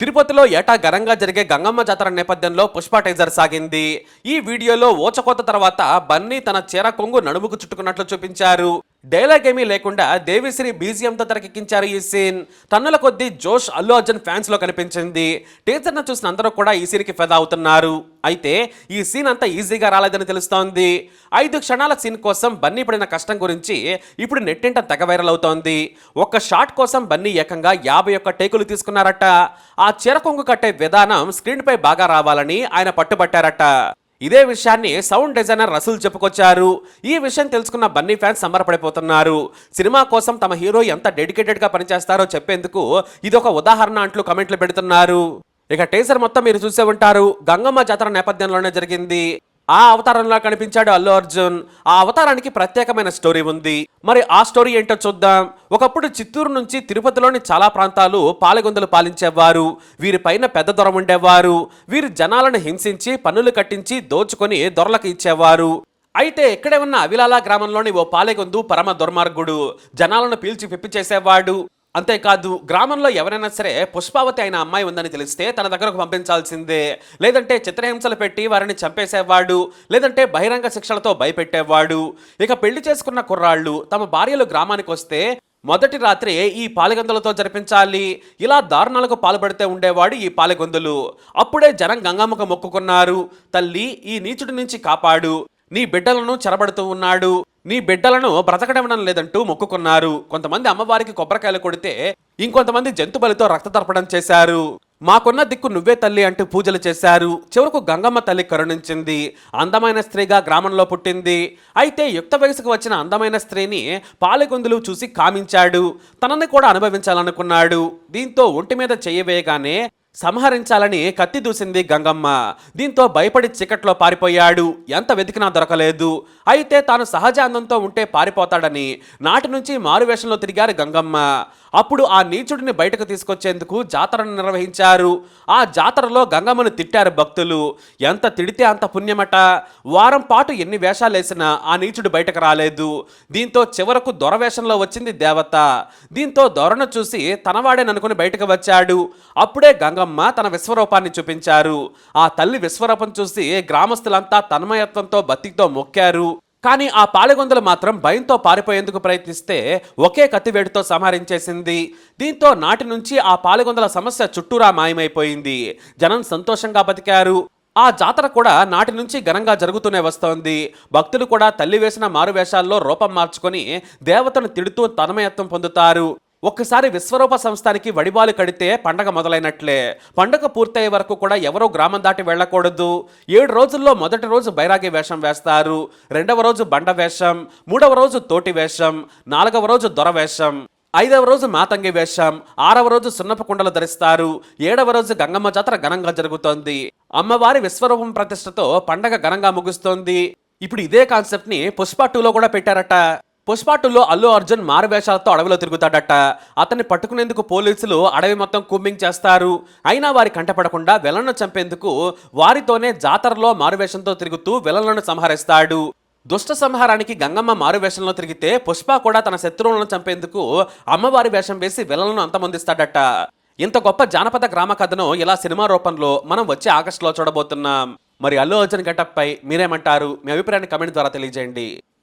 తిరుపతిలో ఏటా ఘనంగా జరిగే గంగమ్మ జాతర నేపథ్యంలో పుష్ప టైజర్ సాగింది. ఈ వీడియోలో ఓచకోత తర్వాత బన్నీ తన చీర కొంగు నడుముకు చుట్టుకున్నట్లు చూపించారు. డైలాగ్ ఏమీ లేకుండా దేవిశ్రీ బీజియంతో తెరకెక్కించారు ఈ సీన్. తన్నుల కొద్దీ జోష్ అల్లు అర్జున్ ఫ్యాన్స్లో కనిపించింది. టీచర్ను చూసిన అందరూ కూడా ఈ సీన్కి ఫెదా అవుతున్నారు. అయితే ఈ సీన్ అంతా ఈజీగా రాలేదని తెలుస్తోంది. ఐదు క్షణాల సీన్ కోసం బన్నీ పడిన కష్టం గురించి ఇప్పుడు నెట్టింట తెగ వైరల్ అవుతోంది. ఒక్క షాట్ కోసం బన్నీ ఏకంగా యాభై ఒక్క టేకులు తీసుకున్నారట. ఆ చీరకొంగు కట్టే విధానం స్క్రీన్పై బాగా రావాలని ఆయన పట్టుబట్టారట. ఇదే విషయాన్ని సౌండ్ డిజైనర్ రసూల్ చెప్పుకొచ్చారు. ఈ విషయం తెలుసుకున్న బన్నీ ఫ్యాన్స్ సంబరపడిపోతున్నారు. సినిమా కోసం తమ హీరో ఎంత డెడికేటెడ్గా పనిచేస్తారో చెప్పేందుకు ఇది ఒక ఉదాహరణ అంటూ కమెంట్లు పెడుతున్నారు. ఇక టేసర్ మొత్తం మీరు చూసే ఉంటారు. గంగమ్మ జాతర నేపథ్యంలోనే జరిగింది. ఆ అవతారంలో కనిపించాడు అల్లు అర్జున్. ఆ అవతారానికి ప్రత్యేకమైన స్టోరీ ఉంది. మరి ఆ స్టోరీ ఏంటో చూద్దాం. ఒకప్పుడు చిత్తూరు నుంచి తిరుపతిలోని చాలా ప్రాంతాలు పాలగొందలు పాలించేవారు. వీరిపైన పెద్ద దొర ఉండేవారు. వీరు జనాలను హింసించి పన్నులు కట్టించి దోచుకొని దొరలకు ఇచ్చేవారు. అయితే ఇక్కడే ఉన్న అవిలాల గ్రామంలోని ఓ పాలెగొందు పరమ దుర్మార్గుడు. జనాలను పీల్చి పిప్పి చేసేవాడు. అంతేకాదు గ్రామంలో ఎవరైనా సరే పుష్పావతి అయిన అమ్మాయి ఉందని తెలిస్తే తన దగ్గరకు పంపించాల్సిందే. లేదంటే చిత్రహింసలు పెట్టి వారిని చంపేసేవాడు లేదంటే బహిరంగ శిక్షలతో భయపెట్టేవాడు. ఇక పెళ్ళి చేసుకున్న కుర్రాళ్ళు తమ భార్యలు గ్రామానికి వస్తే మొదటి రాత్రి ఈ పాలగందులతో జరిపించాలి. ఇలా దారుణాలకు పాల్పడితే ఉండేవాడు ఈ పాలగొందులు. అప్పుడే జనం గంగమ్మకు మొక్కుకున్నారు. తల్లి ఈ నీచుడి నుంచి కాపాడు. నీ బిడ్డలను చెరబడుతూ ఉన్నాడు. నీ బిడ్డలను బ్రతకడం లేదంటూ మొక్కుకున్నారు. కొంతమంది అమ్మవారికి కొబ్బరికాయలు కొడితే ఇంకొంతమంది జంతుబలితో రక్త తర్పణం చేశారు. మాకున్న దిక్కు నువ్వే తల్లి అంటూ పూజలు చేశారు. చివరకు గంగమ్మ తల్లి కరుణించింది. అందమైన స్త్రీగా గ్రామంలో పుట్టింది. అయితే యుక్త వయసుకు వచ్చిన అందమైన స్త్రీని పాలెగొందులు చూసి కామించాడు. తనని కూడా అనుభవించాలనుకున్నాడు. దీంతో ఒంటి మీద చేయవేయగానే సంహరించాలని కత్తి దూసింది గంగమ్మ. దీంతో భయపడి చీకట్లో పారిపోయాడు. ఎంత వెతికినా దొరకలేదు. అయితే తాను సహజ అందంతో ఉంటే పారిపోతాడని నాటి నుంచి మారువేషంలో తిరిగారు గంగమ్మ. అప్పుడు ఆ నీచుడిని బయటకు తీసుకొచ్చేందుకు జాతరను నిర్వహించారు. ఆ జాతరలో గంగమ్మను తిట్టారు భక్తులు. ఎంత తిడితే అంత పుణ్యమట. వారం పాటు ఎన్ని వేషాలు వేసినా ఆ నీచుడు బయటకు రాలేదు. దీంతో చివరకు దొరవేషంలో వచ్చింది దేవత. దీంతో దొరను చూసి తనవాడేననుకుని బయటకు వచ్చాడు. అప్పుడే గంగమ్మ తన విశ్వరూపాన్ని చూపించారు. ఆ తల్లి విశ్వరూపం చూసి గ్రామస్తులంతా తన్మయత్వంతో బతికితో మొక్కారు. కానీ ఆ పాలెగొందలు మాత్రం భయంతో పారిపోయేందుకు ప్రయత్నిస్తే ఒకే కత్తివేడితో సంహరించేసింది. దీంతో నాటి నుంచి ఆ పాలెగొందల సమస్య చుట్టూరా మాయమైపోయింది. జనం సంతోషంగా బతికారు. ఆ జాతర కూడా నాటి నుంచి ఘనంగా జరుగుతూనే వస్తోంది. భక్తులు కూడా తల్లి వేసిన మారువేషాల్లో రూపం మార్చుకొని దేవతను తిడుతూ తన్మయత్వం పొందుతారు. ఒక్కసారి విశ్వరూప సంస్థానికి వడిబాలు కడితే పండగ మొదలైనట్లే. పండగ పూర్తయ్యే వరకు కూడా ఎవరో గ్రామం దాటి వెళ్ళకూడదు. ఏడు రోజుల్లో మొదటి రోజు బైరాగి వేషం వేస్తారు. రెండవ రోజు బండ వేషం మూడవ రోజు తోటి వేషం నాలుగవ రోజు దొర వేషం ఐదవ రోజు మాతంగి వేషం ఆరవ రోజు సున్నపు కుండలు ధరిస్తారు. ఏడవ రోజు గంగమ్మ జాతర ఘనంగా జరుగుతోంది. అమ్మవారి విశ్వరూపం ప్రతిష్టతో పండగ ఘనంగా ముగుస్తోంది. ఇప్పుడు ఇదే కాన్సెప్ట్ని పుష్ప టూలో కూడా పెట్టారట. పుష్ప టూలో అల్లు అర్జున్ మారువేషాలతో అడవిలో తిరుగుతాడట. అతన్ని పట్టుకునేందుకు పోలీసులు అడవి మొత్తం కూంబింగ్ చేస్తారు. అయినా వారి కంటపడకుండా విలన్ను చంపేందుకు వారితోనే జాతరలో మారువేషంతో తిరుగుతూ విలన్లను సంహరిస్తాడు. దుష్ట సంహారానికి గంగమ్మ మారు వేషంలో తిరిగితే పుష్ప కూడా తన శత్రువులను చంపేందుకు అమ్మవారి వేషం వేసి విలన్లను అంతమొందిస్తాడట. ఇంత గొప్ప జానపద గ్రామ కథను ఇలా సినిమా రూపంలో మనం వచ్చే ఆగస్టులో చూడబోతున్నాం. మరి అల్లు అర్జున్ గెటప్పై మీరేమంటారు? మీ అభిప్రాయాన్ని కమెంట్ ద్వారా తెలియజేయండి.